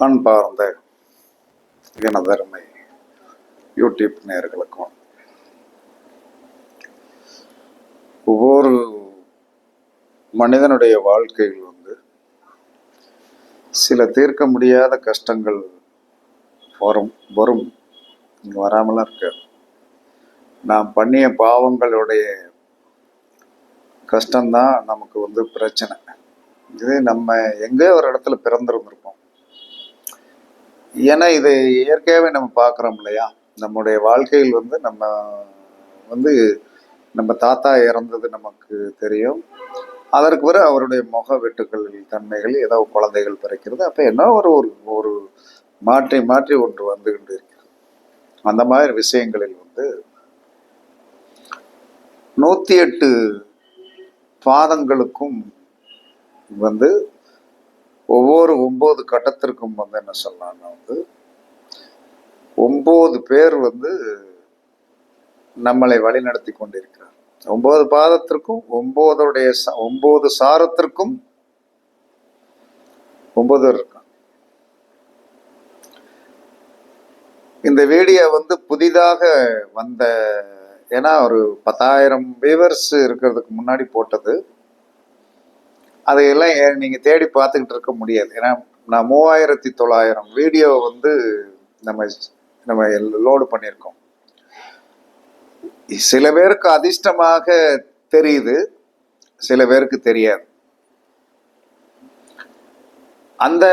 அன்பார்ந்த இனதருமை யூடியூப் நேயர்களுக்கும் ஒவ்வொரு மனிதனுடைய வாழ்க்கையில் வந்து சில தீர்க்க முடியாத கஷ்டங்கள் வரும் வரும். இங்கே வராமலாம் இருக்காது நாம் பண்ணிய பாவங்களுடைய கஷ்டம்தான் நமக்கு வந்து பிரச்சனை. இது நம்ம எங்கே ஒரு இடத்துல பிறந்திருந்திருப்போம் ஏன்னா இது இயற்கையாகவே நம்ம பார்க்குறோம் இல்லையா? நம்முடைய வாழ்க்கையில் வந்து நம்ம வந்து நம்ம தாத்தா இறந்தது நமக்கு தெரியும். அதற்கு பிறகு அவருடைய முக வெட்டுக்கள் தன்மைகள் ஏதோ குழந்தைகள் பிறக்கிறது. அப்போ என்ன ஒரு ஒரு ஒரு மாற்றி மாற்றி ஒன்று வந்து கொண்டு இருக்கிறது அந்த மாதிரி விஷயங்களில் வந்து நூற்றி எட்டு பாதங்களுக்கும் வந்து ஒவ்வொரு ஒம்பது கட்டத்திற்கும் வந்து என்ன சொல்லலாம்னா வந்து ஒம்பது பேர் வந்து நம்மளை வழிநடத்தி கொண்டிருக்கிறார். ஒன்பது பாதத்திற்கும் ஒன்பதுடைய ச- ஒன்பது சாரத்திற்கும் ஒன்பது இருக்கான் இந்த வீடியோ வந்து புதிதாக வந்த ஏன்னா ஒரு பத்தாயிரம் வியூவர்ஸ் இருக்கிறதுக்கு முன்னாடி போட்டது. அதையெல்லாம் நீங்கள் நீங்க தேடி பார்த்துக்கிட்டு இருக்க முடியாது. ஏன்னா நான் மூவாயிரத்தி தொள்ளாயிரம் வீடியோ வந்து நம்ம நம்ம லோடு பண்ணியிருக்கோம். சில பேருக்கு அதிர்ஷ்டமாக தெரியுது சில பேருக்கு தெரியாது. அந்த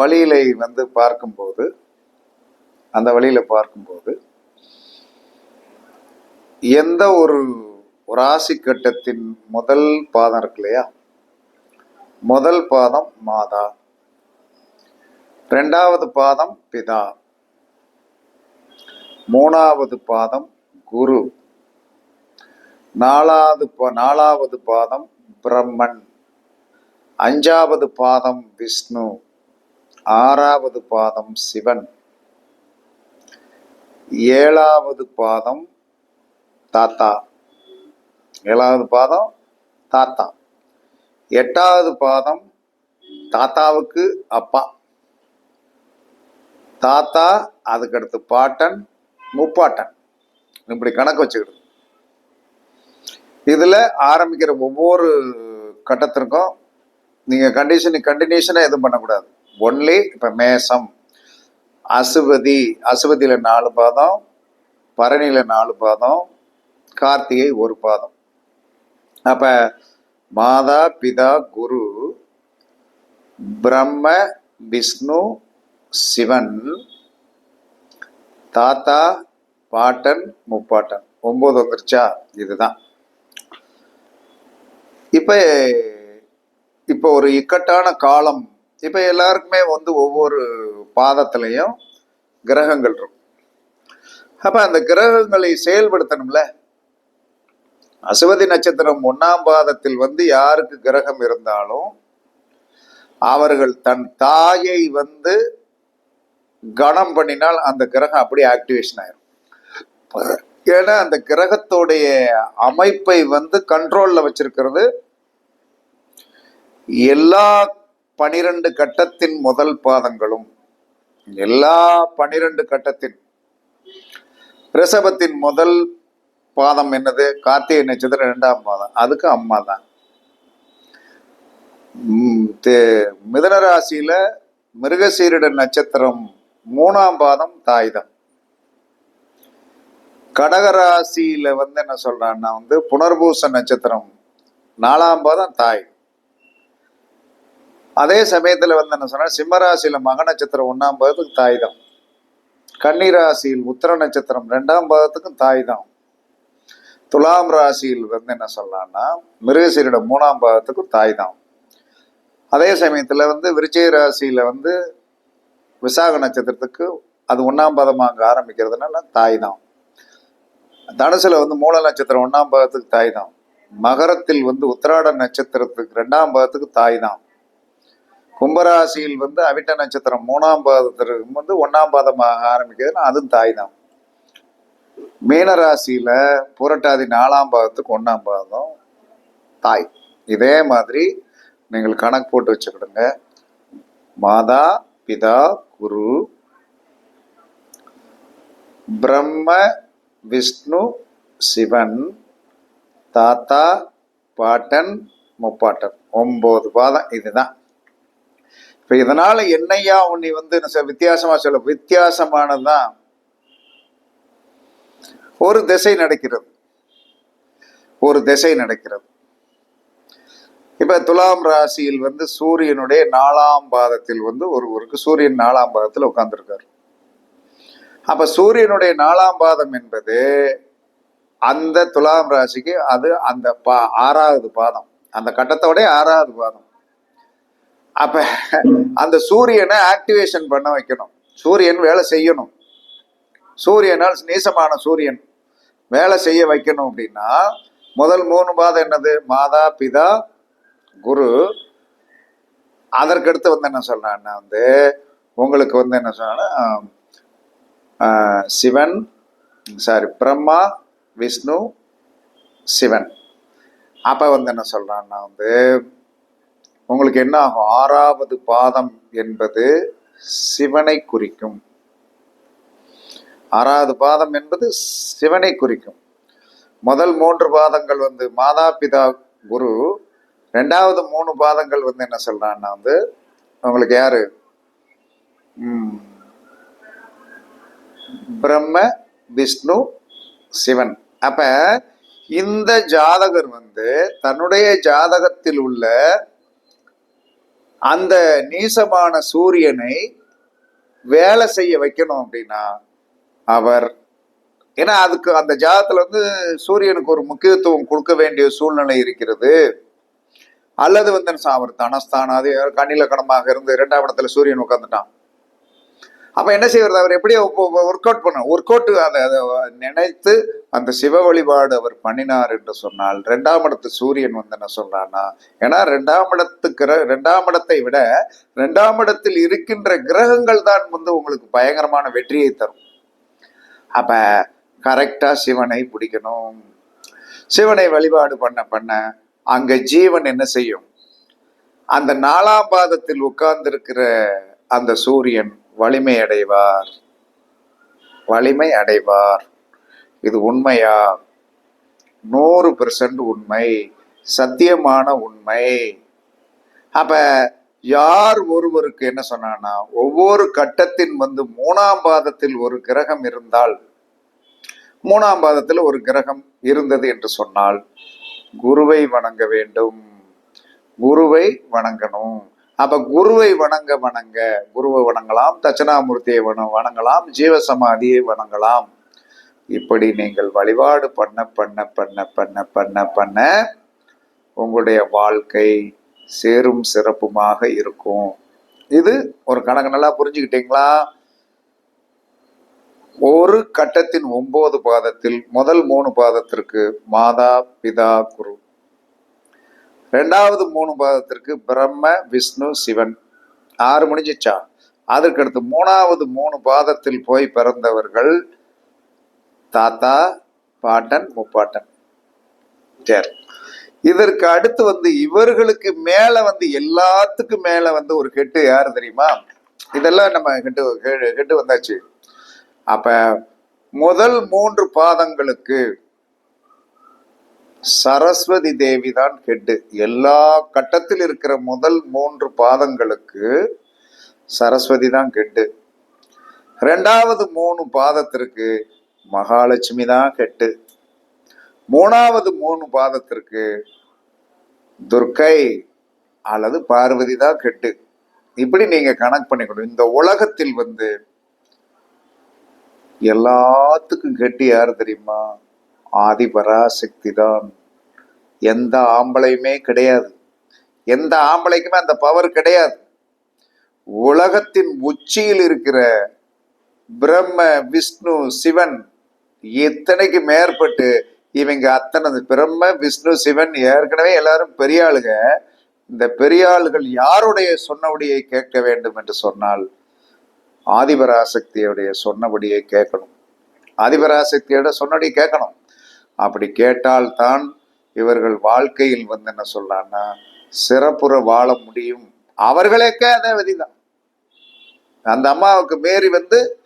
வழியில வந்து பார்க்கும்போது அந்த வழியில பார்க்கும்போது எந்த ஒரு ராசி கட்டத்தின் முதல் பாதம் இருக்கு இல்லையா? முதல் பாதம் மாதா. ரெண்டாவது பாதம் பிதா. மூணாவது பாதம் குரு. நாலாவது பா- நாலாவது பாதம் பிரம்மன். அஞ்சாவது பாதம் விஷ்ணு. ஆறாவது பாதம் சிவன். ஏழாவது பாதம் தாத்தா. ஏழாவது பாதம் தாத்தா. எட்டாவது பாதம் தாத்தாவுக்கு அப்பா. தாத்தா அதுக்கடுத்து பாட்டன் முப்பாட்டன். இப்படி கணக்கு வச்சுக்கிடுது இதுல ஆரம்பிக்கிற ஒவ்வொரு கட்டத்திற்கும் நீங்க கண்டிஷன் கண்டினியூஷனா எதுவும் பண்ணக்கூடாது. ஒன்லி இப்ப மேசம் அசுவதி அசுவதியில நாலு பாதம் பரணியில நாலு பாதம் கார்த்திகை ஒரு பாதம். அப்ப மாதா பிதா குரு பிரம்ம விஷ்ணு சிவன் தாத்தா பாட்டன் முப்பாட்டன். ஒன்பது வந்துருச்சா? இதுதான். இப்ப இப்போ ஒரு இக்கட்டான காலம். இப்ப எல்லாருக்குமே வந்து ஒவ்வொரு பாதத்திலையும் கிரகங்கள் இருக்கும். அப்ப அந்த கிரகங்களை செயல்படுத்தணும்ல? அசுவதி நட்சத்திரம் ஒன்னாம் பாதத்தில் வந்து யாருக்கு கிரகம் இருந்தாலும் அவர்கள் தன் தாயை வந்து கணம் பண்ணினால் அந்த கிரகம் அப்படியே ஆக்டிவேஷன் ஆயிரும். ஏன்னா அந்த கிரகத்தோடைய அமைப்பை வந்து கண்ட்ரோல்ல வச்சிருக்கிறது எல்லா பனிரெண்டு கட்டத்தின் முதல் பாதங்களும் எல்லா பனிரெண்டு கட்டத்தின் ரிஷபத்தின் முதல் பாதம் என்னது? கார்த்திகை நட்சத்திரம் இரண்டாம் பாதம். அதுக்கு அம்மா தான். ம், ராசியில மிருகசீரிட நட்சத்திரம் மூணாம் பாதம் தாய் தான். கடகராசியில வந்து என்ன சொல்றான்னா வந்து புனர்பூச நட்சத்திரம் நாலாம் பாதம் தாய். அதே சமயத்துல வந்து என்ன சொன்னா சிம்மராசியில மக நட்சத்திரம் ஒன்னாம் பாதத்துக்கு தாய் தான். கன்னிராசியில் உத்தர நட்சத்திரம் ரெண்டாம் பாதத்துக்கும் தாய் தான். துலாம் ராசியில் வந்து என்ன சொல்லலாம்னா மிருகசீரிட மூணாம் பாகத்துக்கும் தாய் தான். அதே சமயத்தில் வந்து விருச்சய ராசியில் வந்து விசாக நட்சத்திரத்துக்கு அது ஒன்றாம் பாதமாக அங்கே ஆரம்பிக்கிறதுனால தாய் தான். தனுசில் வந்து மூல நட்சத்திரம் ஒன்றாம் பாகத்துக்கு தாய் தான். மகரத்தில் வந்து உத்திராட நட்சத்திரத்துக்கு ரெண்டாம் பாகத்துக்கு தாய் தான். கும்பராசியில் வந்து அவிட்ட நட்சத்திரம் மூணாம் பாதத்திற்கு வந்து ஒன்றாம் பாதமாக ஆரம்பிக்கிறதுனா அதுவும் தாய் தான். மீனராசியில புரட்டாதி நாலாம் பாதத்துக்கு ஒன்றாம் பாதம் தாய். இதே மாதிரி நீங்கள் கணக்கு போட்டு வச்சுக்கிடுங்க. மாதா பிதா குரு பிரம்ம விஷ்ணு சிவன் தாத்தா பாட்டன் முப்பாட்டன். ஒன்பது பாதம் இதுதான். இப்ப இதனால என்னையா உன்னை வந்து வித்தியாசமாக சொல்ல- வித்தியாசமா சொல்ல வித்தியாசமானதுதான். ஒரு திசை நடக்கிறது. ஒரு திசை நடக்கிறது. இப்ப துலாம் ராசியில் வந்து சூரியனுடைய நாலாம் பாதத்தில் வந்து ஒருவருக்கு சூரியன் நாலாம் பாதத்தில் உட்கார்ந்துருக்காரு. அப்ப சூரியனுடைய நாலாம் பாதம் என்பது அந்த துலாம் ராசிக்கு அது அந்த பா ஆறாவது பாதம். அந்த கட்டத்தோட ஆறாவது பாதம். அப்ப அந்த சூரியனை ஆக்டிவேஷன் பண்ண வைக்கணும். சூரியன் வேலை செய்யணும். சூரியனால் நீசமான சூரியன். வேலை செய்ய வைக்கணும் அப்படின்னா முதல் மூணு பாதம் என்னது? மாதா பிதா குரு. அதற்கடுத்து வந்து என்ன சொல்கிறான்னா வந்து உங்களுக்கு வந்து என்ன சொன்னா சிவன் சாரி பிரம்மா விஷ்ணு சிவன். அப்போ வந்து என்ன சொல்கிறான்னா வந்து உங்களுக்கு என்ன ஆகும்? ஆறாவது பாதம் என்பது சிவனை குறிக்கும். ஆறாவது பாதம் என்பது சிவனை குறிக்கும். முதல் மூன்று பாதங்கள் வந்து மாதா பிதா குரு. ரெண்டாவது மூணு பாதங்கள் வந்து என்ன சொல்றான்னா வந்து உங்களுக்கு யாரு? பிரம்ம விஷ்ணு சிவன். அப்ப இந்த ஜாதகர் வந்து தன்னுடைய ஜாதகத்தில் உள்ள அந்த நீசமான சூரியனை வேலை செய்ய வைக்கணும் அப்படின்னா அவர் ஏன்னா அதுக்கு அந்த ஜாதகத்துல வந்து சூரியனுக்கு ஒரு முக்கியத்துவம் கொடுக்க வேண்டிய சூழ்நிலை இருக்கிறது. அல்லது வந்து என்ன அவர் தனஸ்தானாது கண்ணில கடமாக இருந்து இரண்டாம் இடத்துல சூரியன் உட்காந்துட்டான் அப்ப என்ன செய்வது அவர் எப்படியோ ஒர்க் அவுட் பண்ண ஒர்க் அவுட் அதை அதை நினைத்து அந்த சிவ வழிபாடு அவர் பண்ணினார் என்று சொன்னால் ரெண்டாம் இடத்து சூரியன் வந்து என்ன சொல்றான்னா ஏன்னா ரெண்டாம் இடத்துக்கு கிர ரெண்டாம் இடத்தை விட ரெண்டாம் இடத்தில் இருக்கின்ற கிரகங்கள் தான் வந்து உங்களுக்கு பயங்கரமான வெற்றியை தரும். அப்ப கரெக்டா சிவனை பிடிக்கணும். சிவனை வழிபாடு பண்ண பண்ண அங்க ஜீவன் என்ன செய்யும்? அந்த நாலாம் பாதத்தில் உட்கார்ந்திருக்கிற அந்த சூரியன் வலிமை அடைவார். வலிமை அடைவார். இது உண்மையா? நூறு பெர்சன்ட் உண்மை. சத்தியமான உண்மை. அப்ப யார் ஒருவருக்கு என்ன சொன்னான்னா ஒவ்வொரு கட்டத்தின் வந்து மூணாம் பாதத்தில் ஒரு கிரகம் இருந்தால் மூணாம் பாதத்தில் ஒரு கிரகம் இருந்தது என்று சொன்னால் குருவை வணங்க வேண்டும். குருவை வணங்கணும். அப்ப குருவை வணங்க வணங்க குருவை வணங்கலாம் தட்சணாமூர்த்தியை வண வணங்கலாம் ஜீவசமாதியை வணங்கலாம். இப்படி நீங்கள் வழிபாடு பண்ண பண்ண பண்ண பண்ண பண்ண பண்ண உங்களுடைய வாழ்க்கை சேரும் சிறப்புமாக இருக்கும். இது ஒரு கணக்கு நல்லா புரிஞ்சுக்கிட்டீங்களா? ஒரு கட்டத்தின் ஒன்பது பாதத்தில் முதல் மூணு பாதத்திற்கு மாதா பிதா குரு. ரெண்டாவது மூணு பாதத்திற்கு பிரம்ம விஷ்ணு சிவன். ஆறு முடிஞ்சிச்சா? அதற்கடுத்து மூணாவது மூணு பாதத்தில் போய் பிறந்தவர்கள் தாத்தா பாட்டன் முப்பாட்டன். சரி. இதற்கு அடுத்து வந்து இவர்களுக்கு மேல வந்து எல்லாத்துக்கும் மேல வந்து ஒரு கெட்டு யாரு தெரியுமா? இதெல்லாம் நம்ம கெட்டு கெட்டு வந்தாச்சு. அப்ப முதல் மூன்று பாதங்களுக்கு சரஸ்வதி தேவி தான் கெட்டு. எல்லா கட்டத்தில் இருக்கிற முதல் மூன்று பாதங்களுக்கு சரஸ்வதி தான் கெட்டு. ரெண்டாவது மூணு பாதத்திற்கு மகாலட்சுமி தான் கெட்டு. மூணாவது மூணு பாதத்திற்கு துர்க்கை அல்லது பார்வதி தான் கெட்டு. இப்படி நீங்க கணக்கு பண்ணிக்கணும். இந்த உலகத்தில் வந்து எல்லாத்துக்கும் கெட்டு யார் தெரியுமா? ஆதிபராசக்தி தான் எந்த ஆம்பளையுமே கிடையாது. எந்த ஆம்பளைக்குமே அந்த பவர் கிடையாது. உலகத்தின் உச்சியில் இருக்கிற பிரம்ம விஷ்ணு சிவன் இத்தனைக்கு மேற்பட்டு இவங்க அத்தனை பிரம்ம விஷ்ணு சிவன் ஏற்கனவே எல்லாரும் பெரிய ஆளுங்க. இந்த பெரிய ஆளுகள் யாருடைய சொன்னபடியை கேட்க வேண்டும் என்று சொன்னால் ஆதிபராசக்தியுடைய சொன்னபடியை கேட்கணும். ஆதிபராசக்தியோட சொன்னபடி கேட்கணும். அப்படி கேட்டால்தான் இவர்கள் வாழ்க்கையில் வந்து என்ன சொல்றான்னா சிறப்புற வாழ முடியும். அவர்களுக்கே அதே விதிதான். அந்த அம்மாவுக்கு மீறி வந்து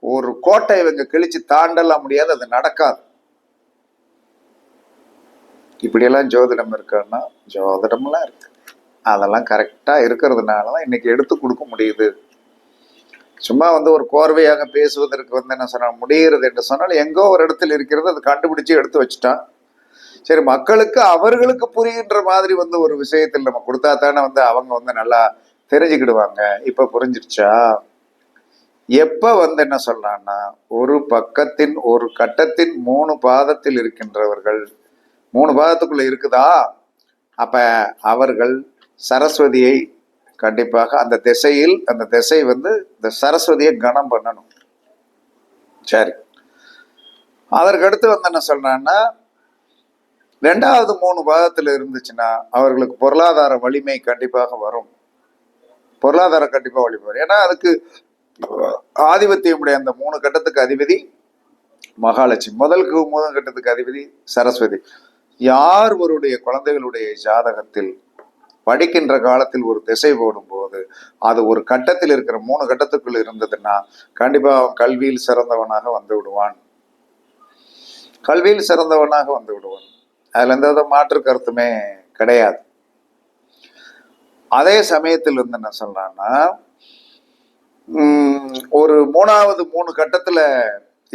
ஒரு கோட்டை இவங்க கிழிச்சு தாண்டலாம் முடியாது அது நடக்காது. இப்படியெல்லாம் ஜோதிடம் இருக்கான்னா ஜோதிடம்லாம் இருக்கு. அதெல்லாம் கரெக்டாக இருக்கிறதுனால தான் இன்னைக்கு எடுத்து கொடுக்க முடியுது. சும்மா வந்து ஒரு கோர்வையாக பேசுவதற்கு வந்து என்ன சொன்னால் முடிகிறது என்று சொன்னால் எங்கோ ஒரு இடத்துல இருக்கிறது அதை கண்டுபிடிச்சு எடுத்து வச்சுட்டான் சரி மக்களுக்கு அவர்களுக்கு புரிகின்ற மாதிரி வந்து ஒரு விஷயத்தில் நம்ம கொடுத்தா தானே வந்து அவங்க வந்து நல்லா தெரிஞ்சுக்கிடுவாங்க. இப்ப புரிஞ்சிருச்சா? எப்ப வந்து என்ன சொல்லலாம்னா ஒரு பக்கத்தின் ஒரு கட்டத்தின் மூணு பாதத்தில் இருக்கின்றவர்கள் மூணு பாகத்துக்குள்ளே இருக்குதா? அப்ப அவர்கள் சரஸ்வதியை கண்டிப்பாக அந்த திசையில் அந்த திசை வந்து இந்த சரஸ்வதியை கணம் பண்ணணும். சரி. அதற்கு அடுத்து வந்து என்ன சொல்றான்னா ரெண்டாவது மூணு பாகத்தில் இருந்துச்சுன்னா அவர்களுக்கு பொருளாதார வலிமை கண்டிப்பாக வரும். பொருளாதார கண்டிப்பாக வலிமை வரும். ஏன்னா அதுக்கு ஆதிபத்தியமுடைய அந்த மூணு கட்டத்துக்கு அதிபதி மகாலட்சுமி. முதலுக்கு மூணு கட்டத்துக்கு அதிபதி சரஸ்வதி. யார் ஒருடைய குழந்தைகளுடைய ஜாதகத்தில் படிக்கின்ற காலத்தில் ஒரு திசை போடும்போது அது ஒரு கட்டத்தில் இருக்கிற மூணு கட்டத்துக்குள் இருந்ததுன்னா கண்டிப்பா அவன் கல்வியில் சிறந்தவனாக வந்து விடுவான். கல்வியில் சிறந்தவனாக வந்து விடுவான். அதுல எந்த வித மாற்று கருத்துமே கிடையாது. அதே சமயத்தில் இருந்து என்ன சொல்றான்னா ஒரு மூணாவது மூணு கட்டத்துல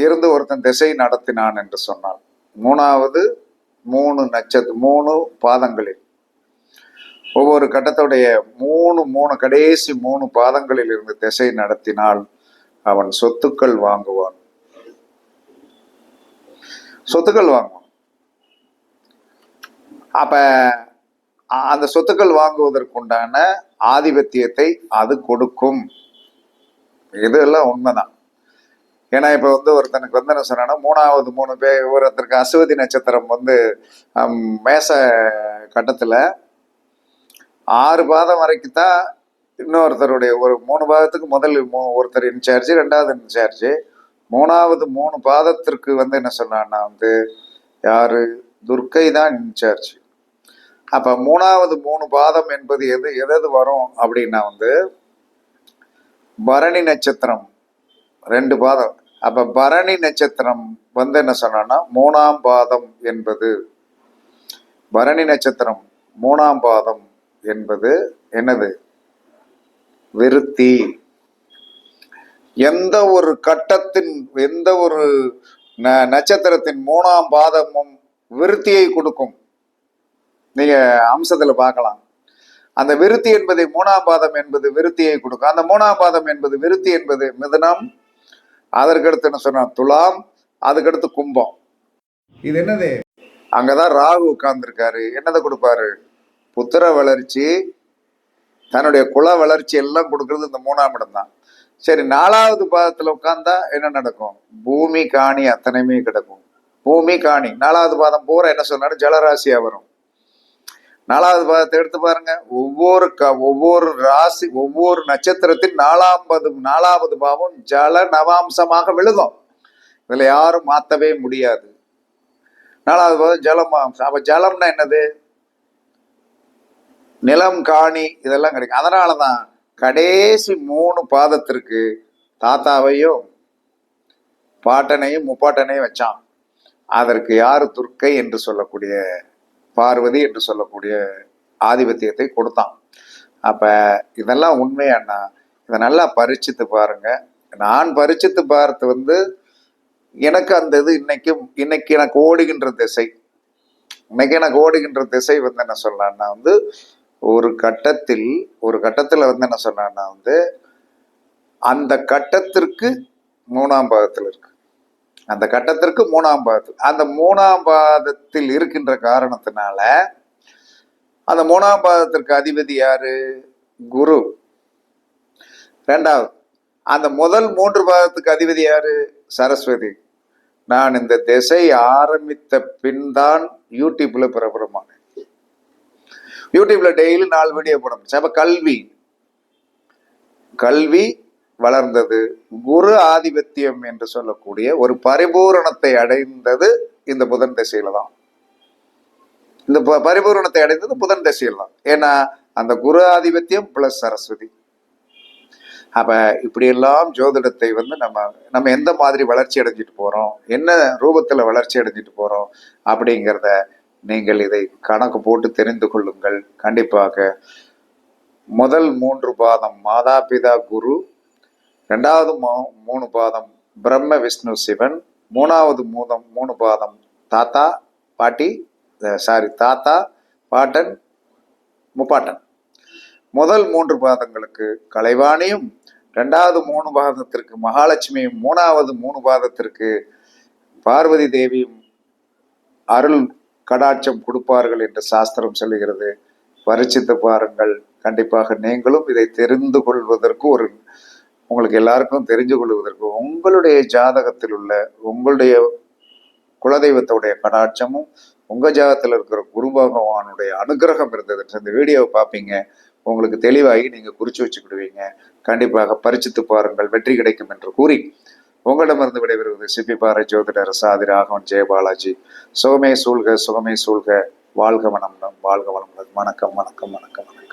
இருந்து ஒருத்தன் திசை நடத்தினான் என்று சொன்னான். மூணாவது மூணு நட்சத்திர மூணு பாதங்களில். ஒவ்வொரு கட்டத்துடைய மூணு மூணு கடைசி மூணு பாதங்களில் இருந்து திசை நடத்தினால் அவன் சொத்துக்கள் வாங்குவான். சொத்துக்கள் வாங்குவான். அப்ப அந்த சொத்துக்கள் வாங்குவதற்குண்டான ஆதிபத்தியத்தை அது கொடுக்கும். இதெல்லாம் உண்மைதான். ஏன்னா இப்போ வந்து ஒருத்தனுக்கு வந்து என்ன சொன்னா மூணாவது மூணு பேர் ஒருத்தருக்கு அசுவதி நட்சத்திரம் வந்து மேச கட்டத்தில் ஆறு பாதம் வரைக்கும் தான் இன்னொருத்தருடைய ஒரு மூணு பாதத்துக்கு முதல் மூ- ஒருத்தர் இன்சார்ஜ் ரெண்டாவது இன்சார்ஜ் மூணாவது மூணு பாதத்திற்கு வந்து என்ன சொன்னான்னா வந்து யாரு? துர்க்கை தான் இன்சார்ஜ் அப்ப மூணாவது மூணு பாதம் என்பது எது எதது வரும் அப்படின்னா வந்து பரணி நட்சத்திரம் ரெண்டு பாதம். அப்ப பரணி நட்சத்திரம் வந்து என்ன சொன்னான்னா மூணாம் பாதம் என்பது. பரணி நட்சத்திரம் மூணாம் பாதம் என்பது என்னது? விருத்தி. எந்த ஒரு கட்டத்தின் எந்த ஒரு ந- நட்சத்திரத்தின் மூணாம் பாதமும் விருத்தியை கொடுக்கும். நீங்க அம்சத்துல பார்க்கலாம். அந்த விருத்தி என்பதை மூணாம் பாதம் என்பது விருத்தியை கொடுக்கும். அந்த மூணாம் பாதம் என்பது விருத்தி என்பது மிதுனம் அதற்கடுத்து என்ன சொன்ன துலாம் அதுக்கடுத்து கும்பம். இது என்னது? அங்கதான் ராகு உட்கார்ந்துருக்காரு. என்னதை கொடுப்பாரு? புத்திர வளர்ச்சி தன்னுடைய குல வளர்ச்சி எல்லாம் கொடுக்கறது இந்த மூணாம் இடம் தான். சரி நாலாவது பாதத்துல உட்கார்ந்தா என்ன நடக்கும்? பூமி காணி அத்தனையுமே கிடக்கும். பூமி காணி. நாலாவது பாதம் பூரா என்ன சொன்னாரு? ஜலராசியா வரும். நாலாவது பாதத்தை எடுத்து பாருங்க. ஒவ்வொரு க ஒவ்வொரு ராசி ஒவ்வொரு நட்சத்திரத்தின் நாலாவது நாலாவது பாவம் ஜல நவாம்சமாக விழுகும். இதுல யாரும் மாத்தவே முடியாது. நாலாவது பாதம் ஜலம் அப்ப ஜலம்னா என்னது? நிலம் காணி இதெல்லாம் கிடைக்கும். அதனாலதான் கடைசி மூணு பாதத்திற்கு தாத்தாவையும் பாட்டனையும் முப்பாட்டனையும் வச்சான். அதற்கு யார் துர்க்கை என்று சொல்லக்கூடிய பார்வதி என்று சொல்லக்கூடிய ஆதிபத்தியத்தை கொடுத்தான். அப்ப இதெல்லாம் உண்மையாண்ணா இதை நல்லா பரிச்சித்து பாருங்க. நான் பரிச்சித்து பார்த்து வந்து எனக்கு அந்த இது இன்னைக்கு இன்னைக்கு எனக்கு ஓடுகின்ற திசை இன்னைக்கு எனக்கு ஓடுகின்ற திசை வந்து என்ன சொல்லலாம்னா வந்து ஒரு கட்டத்தில் ஒரு கட்டத்தில் வந்து என்ன சொல்லலாம்னா வந்து அந்த கட்டத்திற்கு மூணாம் பாகத்தில் இருக்கு. அந்த கட்டத்திற்கு மூணாம் பாதத்தில் அந்த மூணாம் பாதத்தில் இருக்கின்ற காரணத்தினால அந்த மூணாம் பாதத்திற்கு அதிபதி யாரு? குரு. ரெண்டாவது அந்த முதல் மூன்று பாதத்துக்கு அதிபதி யாரு? சரஸ்வதி. நான் இந்த திசை ஆரம்பித்த பின் தான் யூடியூப்ல பிரபலமானேன். யூடியூப்ல டெய்லி நாலு வீடியோ போடணும். அப்ப கல்வி. கல்வி வளர்ந்தது. குரு ஆதிபத்தியம் என்று சொல்லக்கூடிய ஒரு பரிபூரணத்தை அடைந்தது இந்த புதன் திசையில தான். இந்த ப- பரிபூரணத்தை அடைந்தது புதன் திசையில் தான். ஏன்னா அந்த குரு ஆதிபத்தியம் பிளஸ் சரஸ்வதி. அப்ப இப்படியெல்லாம் ஜோதிடத்தை வந்து நம்ம நம்ம எந்த மாதிரி வளர்ச்சி அடைஞ்சிட்டு போறோம்? என்ன ரூபத்துல வளர்ச்சி அடைஞ்சிட்டு போறோம்? அப்படிங்கிறத நீங்கள் இதை கணக்கு போட்டு தெரிந்து கொள்ளுங்கள். கண்டிப்பாக முதல் மூன்று பாதம் மாதா பிதா குரு ரெண்டாவது மூணு பாதம் பிரம்ம விஷ்ணு சிவன். மூணாவது மூதம் மூணு பாதம் தாத்தா பாட்டி சாரி தாத்தா பாட்டன் முப்பாட்டன். முதல் மூன்று பாதங்களுக்கு கலைவாணியும் ரெண்டாவது மூணு பாதத்திற்கு மகாலட்சுமியும் மூணாவது மூணு பாதத்திற்கு பார்வதி தேவியும் அருள் கடாட்சம் கொடுப்பார்கள் என்று சாஸ்திரம் சொல்லுகிறது. பரிச்சித்து பாருங்கள். கண்டிப்பாக நீங்களும் இதை தெரிந்து கொள்வதற்கு ஒரு உங்களுக்கு எல்லாருக்கும் தெரிஞ்சு கொள்வதற்கு உங்களுடைய ஜாதகத்தில் உள்ள உங்களுடைய குலதெய்வத்தோடைய கடாட்சமும் உங்க ஜாதகத்தில் இருக்கிற குரு பகவானுடைய அனுகிரகம் இருந்தது. இந்த வீடியோவை பார்ப்பீங்க உங்களுக்கு தெளிவாகி நீங்க குறிச்சு வச்சுக்கிடுவீங்க. கண்டிப்பாக பரிச்சித்து பாருங்கள். வெற்றி கிடைக்கும் என்று கூறி உங்களிடமிருந்து விடைபெறுவது சிபி பாறை ஜோதிடர் சாதி ராகவன் ஜெயபாலாஜி சுகமே சூழ்க சுகமே சூழ்க. வாழ்க வனம் வாழ்க வளமுடன். வணக்கம் வணக்கம் வணக்கம் வணக்கம்.